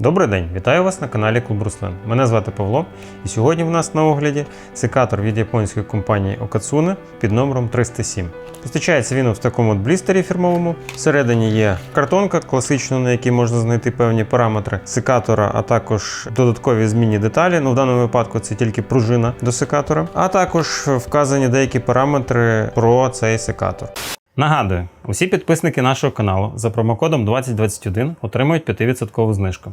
Добрий день, вітаю вас на каналі Клуб Руслин. Мене звати Павло, і сьогодні в нас на огляді секатор від японської компанії Okatsuне під номером 307. Постачається він в такому от блістері фірмовому. Всередині є картонка, класично, на якій можна знайти певні параметри секатора, а також додаткові змінні деталі. Ну, в даному випадку це тільки пружина до секатора, а також вказані деякі параметри про цей секатор. Нагадую, усі підписники нашого каналу за промокодом 2021 отримують 5% знижку.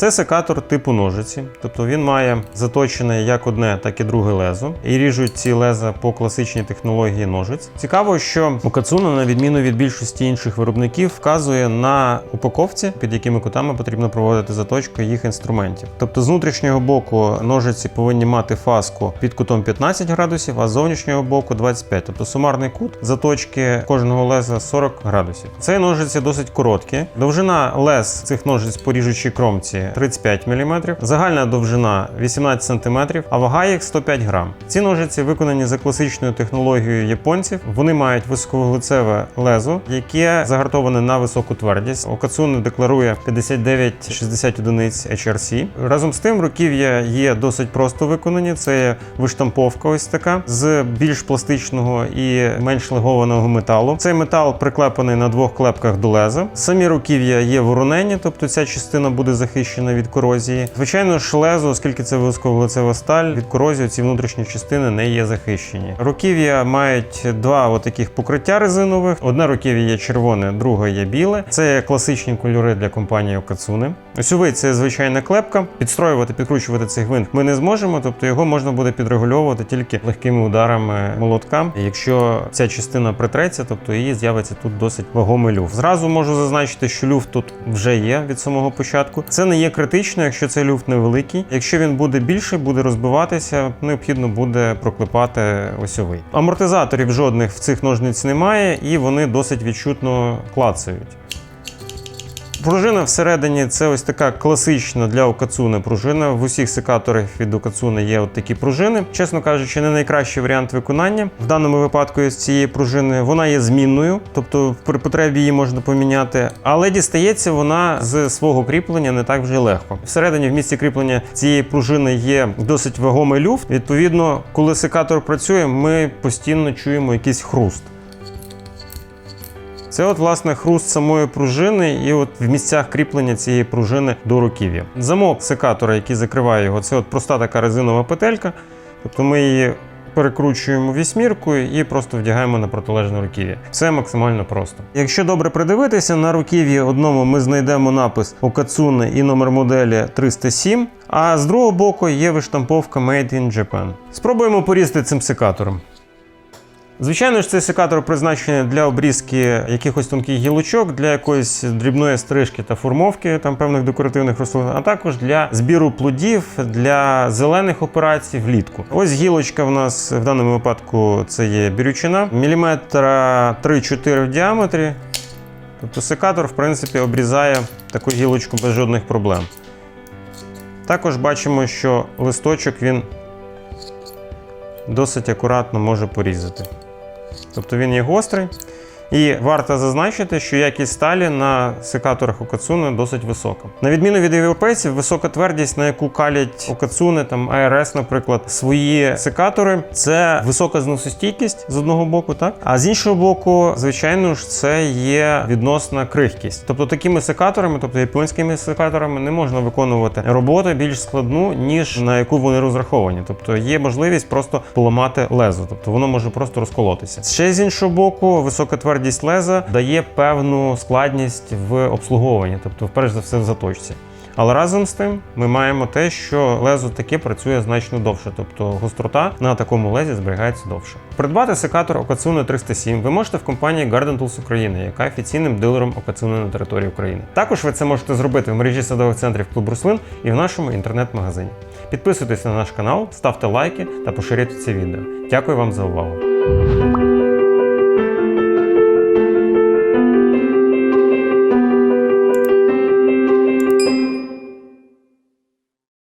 Це секатор типу ножиці, тобто він має заточене як одне, так і друге лезо, і ріжуть ці леза по класичній технології ножиць. Цікаво, що Okatsuno, на відміну від більшості інших виробників, вказує на упаковці, під якими кутами потрібно проводити заточку їх інструментів. Тобто з внутрішнього боку ножиці повинні мати фаску під кутом 15 градусів, а з зовнішнього боку 25. Тобто сумарний кут заточки кожного леза 40 градусів. Цей ножиці досить короткі. Довжина лез цих ножиць по ріжучій кромці 35 мм, загальна довжина 18 см, а вага їх 105 грам. Ці ножиці виконані за класичною технологією японців. Вони мають високовуглецеве лезо, яке загартоване на високу твердість. Окацуне декларує 59-60 одиниць HRC. Разом з тим, руків'я є досить просто виконані. Це виштамповка, ось така з більш пластичного і менш легованого металу. Цей метал приклепаний на двох клепках до леза. Самі руків'я є воронені, тобто ця частина буде захищена від корозії. Звичайно ж, лезо, оскільки це високовуглецева сталь, від корозії ці внутрішні частини не є захищені. Руків'я мають два отаких покриття резинових. Одне руків'я є червоне, друге є біле. Це класичні кольори для компанії Okatsuне. Осьовий це звичайна клепка. Підстроювати, підкручувати цей гвинт ми не зможемо, тобто його можна буде підрегульовувати тільки легкими ударами молотка. Якщо ця частина притреться, тобто її з'явиться тут досить вагомий люфт. Зразу можу зазначити, що люфт тут вже є від самого початку. Це не є критично, якщо цей люфт невеликий. Якщо він буде більший, буде розбиватися, необхідно буде проклепати осьовий. Амортизаторів жодних в цих ножниць немає, і вони досить відчутно клацають. Пружина всередині це ось така класична для Окацуни пружина. В усіх секаторах від Окацуни є от такі пружини. Чесно кажучи, не найкращий варіант виконання. В даному випадку з цієї пружини вона є змінною, тобто при потребі її можна поміняти, але дістається вона з свого кріплення не так вже легко. Всередині в місці кріплення цієї пружини є досить вагомий люфт. Відповідно, коли секатор працює, ми постійно чуємо якийсь хруст. Це от власне хруст самої пружини, і от в місцях кріплення цієї пружини до руків'я. Замок секатора, який закриває його, це от проста така резинова петелька. Тобто ми її перекручуємо вісьміркою і просто вдягаємо на протилежне руків'я. Все максимально просто. Якщо добре придивитися, на руків'ї одному ми знайдемо напис Okatsuне і номер моделі 307, а з другого боку є виштамповка Made in Japan. Спробуємо порізати цим секатором. Звичайно ж, цей секатор призначений для обрізки якихось тонких гілочок, для якоїсь дрібної стрижки та формовки там певних декоративних рослин, а також для збіру плодів, для зелених операцій влітку. Ось гілочка в нас в даному випадку це є бірючина, міліметра 3-4 в діаметрі. Тобто секатор, в принципі, обрізає таку гілочку без жодних проблем. Також бачимо, що листочок він досить акуратно може порізати. Тобто він є гострий. І варто зазначити, що якість сталі на секаторах Окацуни досить висока. На відміну від європейців, висока твердість, на яку калять Окацуни, там АРС, наприклад, свої секатори, це висока зносостійкість з одного боку, так а з іншого боку, звичайно ж, це є відносна крихкість. Тобто такими секаторами, тобто японськими секаторами, не можна виконувати роботу більш складну, ніж на яку вони розраховані. Тобто є можливість просто поламати лезо, тобто воно може просто розколотися. Ще з іншого боку, висока твердість твердість леза дає певну складність в обслуговуванні, тобто, перш за все, в заточці. Але разом з тим ми маємо те, що лезо таке працює значно довше, тобто гострота на такому лезі зберігається довше. Придбати секатор Okatsuno 307 ви можете в компанії Garden Tools України, яка офіційним дилером Okatsuno на території України. Також ви це можете зробити в мережі садових центрів Клуб Руслин і в нашому інтернет-магазині. Підписуйтесь на наш канал, ставте лайки та поширюйте це відео. Дякую вам за увагу.